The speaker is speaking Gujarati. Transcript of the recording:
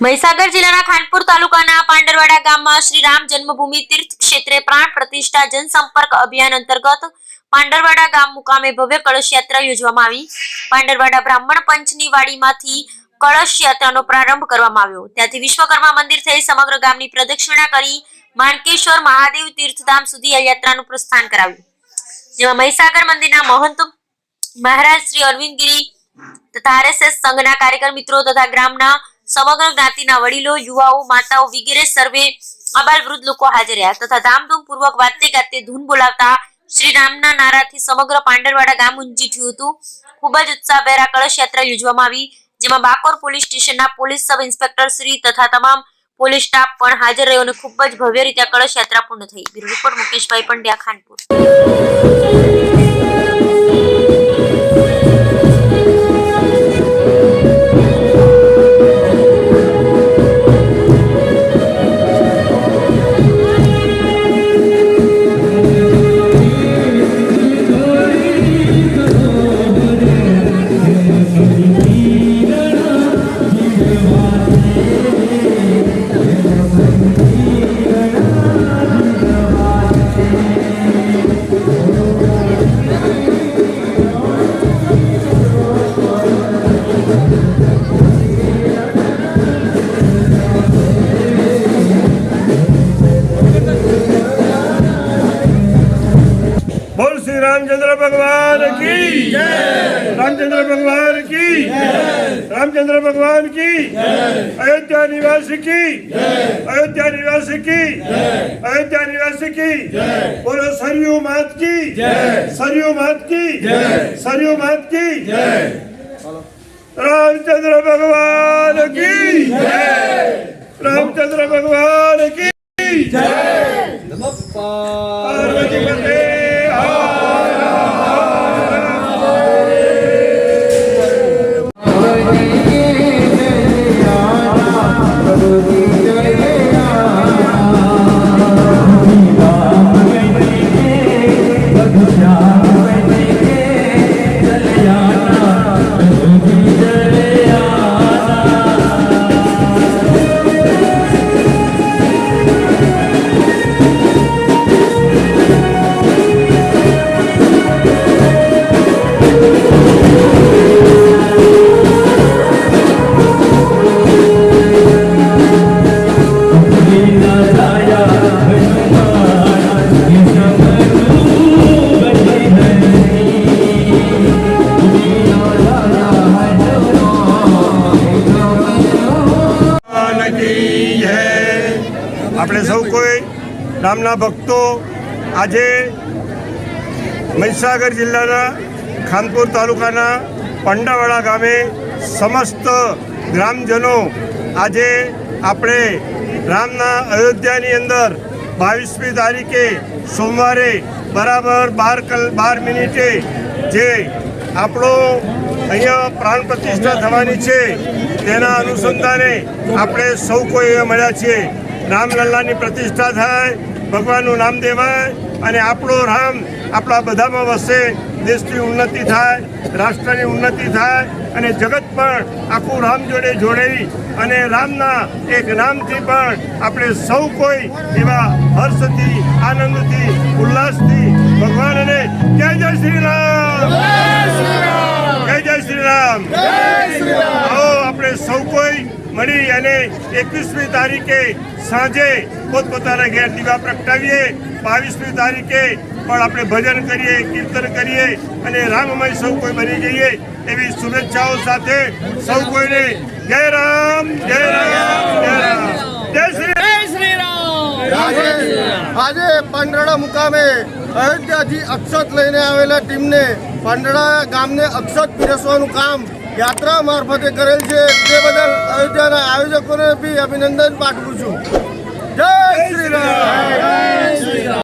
મહીસાગર જિલ્લાના ખાનપુર તાલુકાના પાંડરવાડા ગામમાં શ્રી રામ જન્મભૂમિ તીર્થ ક્ષેત્રે પ્રાણ પ્રતિષ્ઠા જનસંપર્ક અભિયાન અંતર્ગત પાંડરવાડા ગામ મુકામે ભવ્ય કળશ યાત્રા યોજવામાં આવી. પાંડરવાડા બ્રાહ્મણ પંચની વાડીમાંથી કળશ યાત્રાનો પ્રારંભ કરવામાં આવ્યો. ત્યાંથી વિશ્વકર્મા મંદિર થઈ સમગ્ર ગામની પ્રદક્ષિણા કરી માણકેશ્વર મહાદેવ તીર્થધામ સુધી આ યાત્રાનું પ્રસ્થાન કરાવ્યું. જેમાં મહીસાગર મંદિરના મહંત મહારાજ શ્રી અરવિંદ ગિરી તથા આરએસએસ સંઘના કાર્યકર મિત્રો તથા ગ્રામના સમગ્ર જ્ઞાતિના વડીલો, યુવાઓ, માતાઓ વગેરે સર્વે અબાલ વૃદ્ધ લોકો હાજર રહ્યા તથા ધામધૂમ પૂર્વક વાતે ગાતે ધૂન બોલાવતા શ્રી રામના નારાથી સમગ્ર પાંડરવાડા ગામ ઊંચી થયું હતું. ખૂબ જ ઉત્સાહ ભેરા કળશ યાત્રા યોજવામાં આવી, જેમાં બાકોર પોલીસ સ્ટેશનના પોલીસ સબ ઇન્સ્પેક્ટર શ્રી તથા તમામ પોલીસ સ્ટાફ પણ હાજર રહ્યો અને ખૂબ જ ભવ્ય રીતે કળશ યાત્રા પૂર્ણ થઈ. Bureau report Mukeshbhai Pandya, Khanpur. Ramchandra ભગવાન કી રામચંદ્ર ભગવાન કી રામચંદ્ર ભગવાન કી અયોધ્યા નિવાસી કી અયોધ્યા નિવાસી કી અયોધ્યા નિવાસી કી બોલો સરયુ માત કી સરયુ માત કી સરયુ માત કી રામચંદ્ર ભગવાન કી રામચંદ્ર ભગવાન આપણે સૌ કોઈ રામના ભક્તો આજે મહીસાગર જિલ્લાના ખાનપુર તાલુકાના પંડાવાડા ગામે સમસ્ત ગ્રામજનો આજે આપણે રામના અયોધ્યાની અંદર બાવીસમી તારીખે સોમવારે બરાબર બાર કલ, બાર મિનિટે જે આપણો અહીંયા પ્રાણ પ્રતિષ્ઠા થવાની છે. તેના અનુસંધાને આપણે સૌ કોઈ મળ્યા છીએ. રામલલ્લાની પ્રતિષ્ઠા થાય, ભગવાનનું નામ દેવાય અને આપણો રામ આપણા બધામાં વસે. દેશની ઉન્નતિ થાય, રાષ્ટ્રની ઉન્નતિ થાય અને જગત પણ આખું રામ જોડે જોડાઈ અને રામના એક નામથી પણ આપણે સૌ કોઈ એવા હર્ષથી, આનંદથી, ઉલ્લાસથી ભગવાનને જય જય શ્રી રામ! રામ આવો આપણે સૌ કોઈ મળી અને એકવીસમી તારીખે સાંજે પોતપોતાના ઘેર દીવા પ્રગટાવીએ. બાવીસમી તારીખે પણ આપણે ભજન કરીએ કીર્તન કરીએ અને રામમય સૌ કોઈ બની જઈએ એવી શુભેચ્છાઓ સાથે સૌ કોઈને જય રામ જય રામ જય રામ. જય શ્રી આજે આજે પાંડરડા મુકામે અયોધ્યાથી અક્ષત લઈને આવેલા ટીમને પાંડરડા ગામને અક્ષત પીરસવાનું કામ યાત્રા મારફતે કરેલ છે. તે બદલ અયોધ્યાના આયોજકોને બી અભિનંદન પાઠવું છું. જય શ્રી રામ.